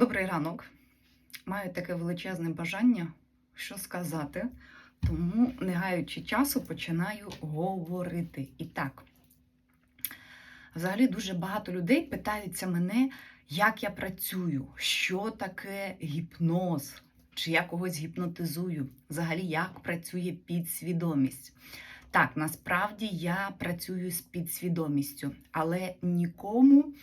Добрий ранок. Маю таке величезне бажання, що сказати, тому, не гаючи часу, починаю говорити. І так, взагалі дуже багато людей питаються мене, як я працюю, що таке гіпноз, чи я когось гіпнотизую, взагалі, як працює підсвідомість. Так, насправді я працюю з підсвідомістю, але нікому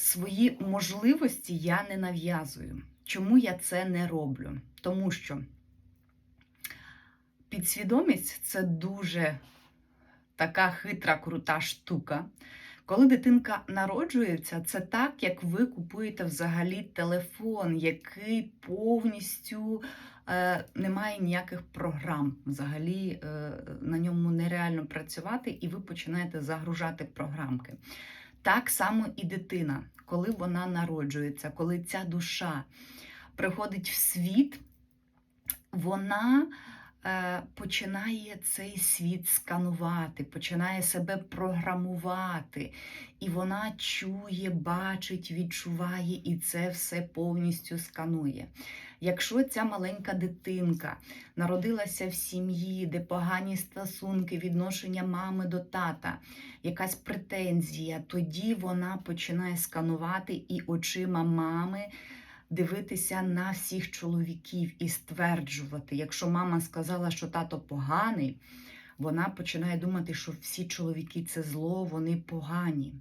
свої можливості я не нав'язую. Чому я це не роблю? Тому що підсвідомість це дуже така хитра, крута штука. Коли дитинка народжується, це так, як ви купуєте взагалі телефон, який повністю е, не має ніяких програм. Взагалі е, на ньому нереально працювати, і ви починаєте загружати програмки. Так само і дитина, коли вона народжується, коли ця душа приходить в світ, вона починає цей світ сканувати, починає себе програмувати, і вона чує, бачить, відчуває і це все повністю сканує. Якщо ця маленька дитинка народилася в сім'ї, де погані стосунки, відношення мами до тата, якась претензія, тоді вона починає сканувати і очима мами дивитися на всіх чоловіків і стверджувати, якщо мама сказала, що тато поганий, вона починає думати, що всі чоловіки це зло, вони погані.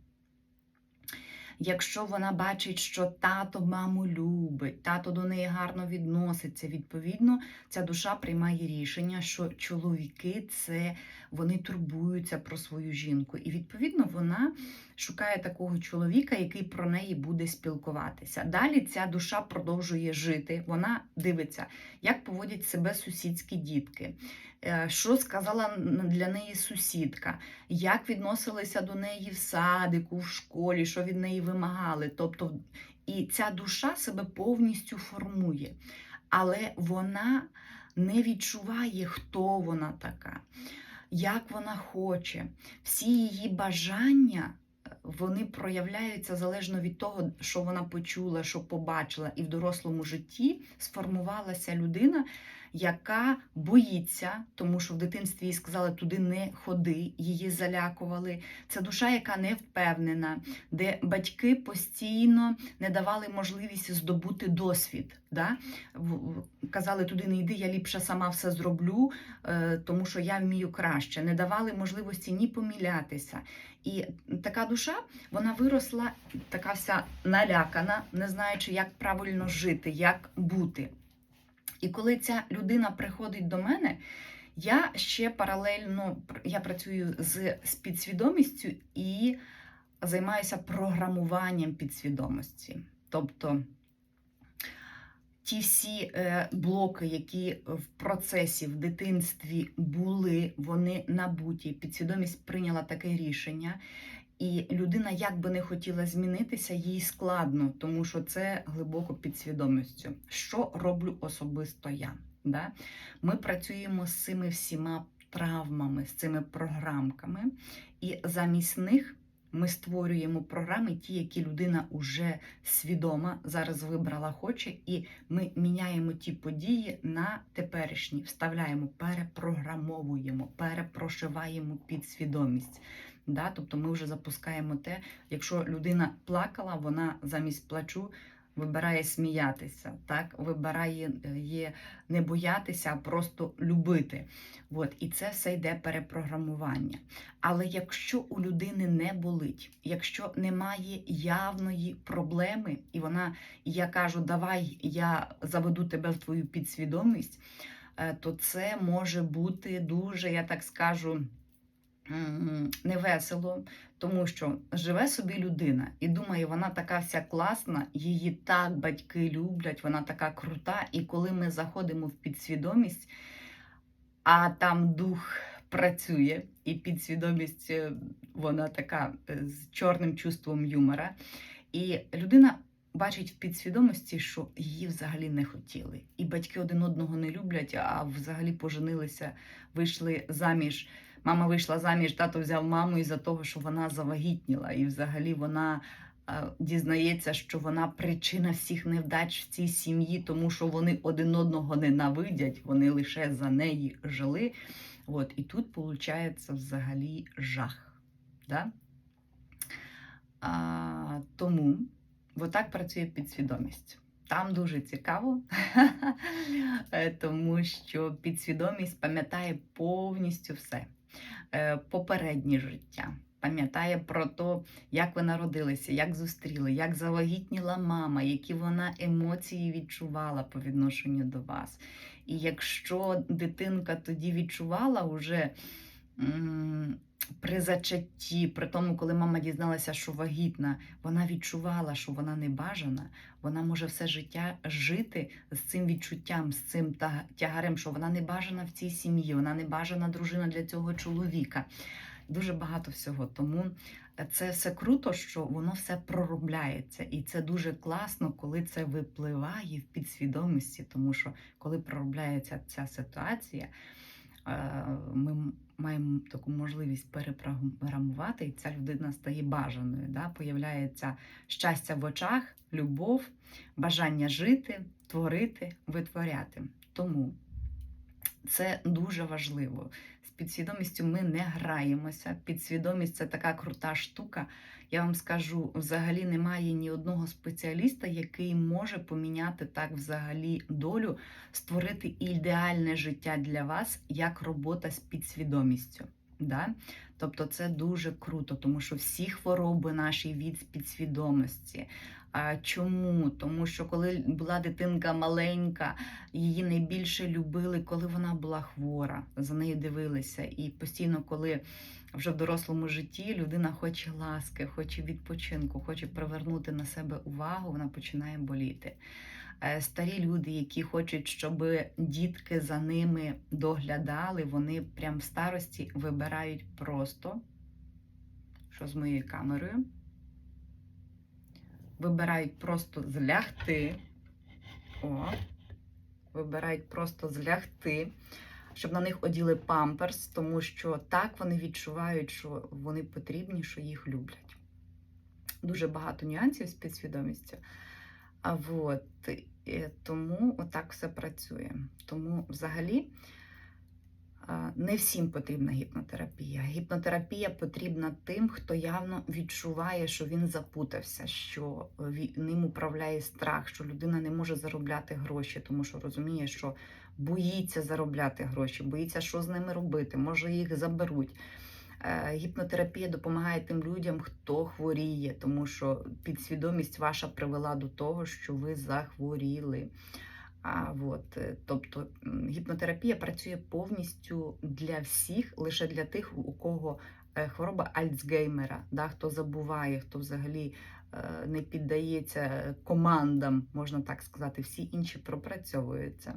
Якщо вона бачить, що тато маму любить, тато до неї гарно відноситься, відповідно, ця душа приймає рішення, що чоловіки це вони турбуються про свою жінку. І відповідно вона шукає такого чоловіка, який про неї буде спілкуватися. Далі ця душа продовжує жити. Вона дивиться, як поводять себе сусідські дітки. Е, що сказала для неї сусідка, як відносилися до неї в садику, в школі, що від неї вимагали. Тобто, і ця душа себе повністю формує, але вона не відчуває, хто вона така, як вона хоче. Всі її бажання. Вони проявляються залежно від того, що вона почула, що побачила, і в дорослому житті сформувалася людина, яка боїться, тому що в дитинстві їй сказали туди не ходи, її залякували. Це душа, яка не впевнена, де батьки постійно не давали можливість здобути досвід. Да? Казали, туди не йди, я ліпше сама все зроблю, е, тому що я вмію краще. Не давали можливості ні помілятися. І така душа вона виросла, така вся налякана, не знаючи, як правильно жити, як бути. І коли ця людина приходить до мене, я ще паралельно я працюю з, з підсвідомістю і займаюся програмуванням підсвідомості. Тобто ті всі е, блоки, які в процесі в дитинстві були, вони набуті. Підсвідомість прийняла таке рішення. І людина, як би не хотіла змінитися, їй складно, тому що це глибоко підсвідомістю. Що роблю особисто я? Да? Ми працюємо з цими всіма травмами, з цими програмками, і замість них ми створюємо програми, ті, які людина вже свідома зараз вибрала, хоче, і ми міняємо ті події на теперішні, вставляємо, перепрограмовуємо, перепрошиваємо підсвідомість. Да? Тобто ми вже запускаємо те, якщо людина плакала, вона замість плачу вибирає сміятися, так? вибирає є не боятися, а просто любити. От. І це все йде перепрограмування. Але якщо у людини не болить, якщо немає явної проблеми, і вона, я кажу, давай я заведу тебе в твою підсвідомість, е, то це може бути дуже, я так скажу, невесело, тому що живе собі людина і думає, вона така вся класна, її так батьки люблять, вона така крута. І коли ми заходимо в підсвідомість, а там дух працює, і підсвідомість е, вона така е, з чорним чувством юмора. І людина. Бачить в підсвідомості, що її взагалі не хотіли. І батьки один одного не люблять, а взагалі поженилися, вийшли заміж Мама вийшла заміж, тато взяв маму із-за того, що вона завагітніла, і взагалі вона е, дізнається, що вона причина всіх невдач в цій сім'ї, тому що вони один одного ненавидять, вони лише за неї жили. От, і тут виходить взагалі жах. Да? А, тому отак працює підсвідомість. Там дуже цікаво, е, тому що підсвідомість пам'ятає повністю все. Е, Попереднє життя. Пам'ятає про те, як ви народилися, як зустріли, як завагітніла мама, які вона емоції відчувала по відношенню до вас. І якщо дитинка тоді відчувала вже м, при зачатті, при тому, коли мама дізналася, що вагітна, вона відчувала, що вона не бажана, вона може все життя жити з цим відчуттям, з цим тягарем, що вона не бажана в цій сім'ї, вона не бажана дружина для цього чоловіка. Дуже багато всього. Тому це все круто, що воно все проробляється. І це дуже класно, коли це випливає в підсвідомості, тому що коли проробляється ця ситуація, е, ми маємо таку можливість перепрограмувати, і ця людина стає бажаною. Да? Появляється щастя в очах, любов, бажання жити, творити, витворяти. Тому це дуже важливо. Підсвідомістю ми не граємося. Підсвідомість це така крута штука. Я вам скажу, взагалі немає ні одного спеціаліста, який може поміняти так взагалі долю, створити ідеальне життя для вас як робота з підсвідомістю. Да? Тобто це дуже круто, тому що всі хвороби наші від підсвідомості. А чому? Тому що коли була дитинка маленька, її найбільше любили, коли вона була хвора. За нею дивилися. І постійно, коли вже в дорослому житті людина хоче ласки, хоче відпочинку, хоче привернути на себе увагу, вона починає боліти. Е, Старі люди, які хочуть, щоб дітки за ними доглядали, вони прям в старості вибирають просто, що з моєю камерою, вибирають просто злягти. О, вибирають просто злягти, щоб на них оділи памперс, тому що так вони відчувають, що вони потрібні, що їх люблять. Дуже багато нюансів з підсвідомістю. А от, е, тому отак все працює. Тому взагалі не всім потрібна гіпнотерапія. Гіпнотерапія потрібна тим, хто явно відчуває, що він запутався, що ним управляє страх, що людина не може заробляти гроші, тому що розуміє, що боїться заробляти гроші, боїться, що з ними робити, може їх заберуть. Е, Гіпнотерапія допомагає тим людям, хто хворіє, тому що підсвідомість ваша привела до того, що ви захворіли. А от, е, тобто гіпнотерапія працює повністю для всіх, лише для тих, у кого е, хвороба Альцгеймера, да, хто забуває, хто взагалі не піддається командам, можна так сказати, всі інші пропрацьовуються.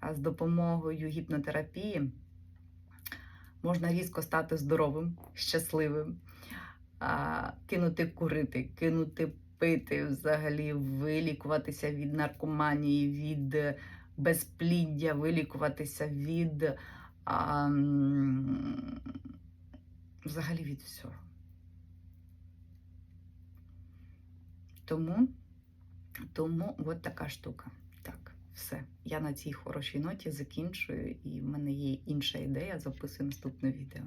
А з допомогою гіпнотерапії можна різко стати здоровим, щасливим, кинути курити, кинути пити, взагалі вилікуватися від наркоманії, від безпліддя, вилікуватися від а, взагалі від всього. Тому, тому от така штука. Так, все. Я на цій хорошій ноті закінчую, і в мене є інша ідея, записую наступне відео.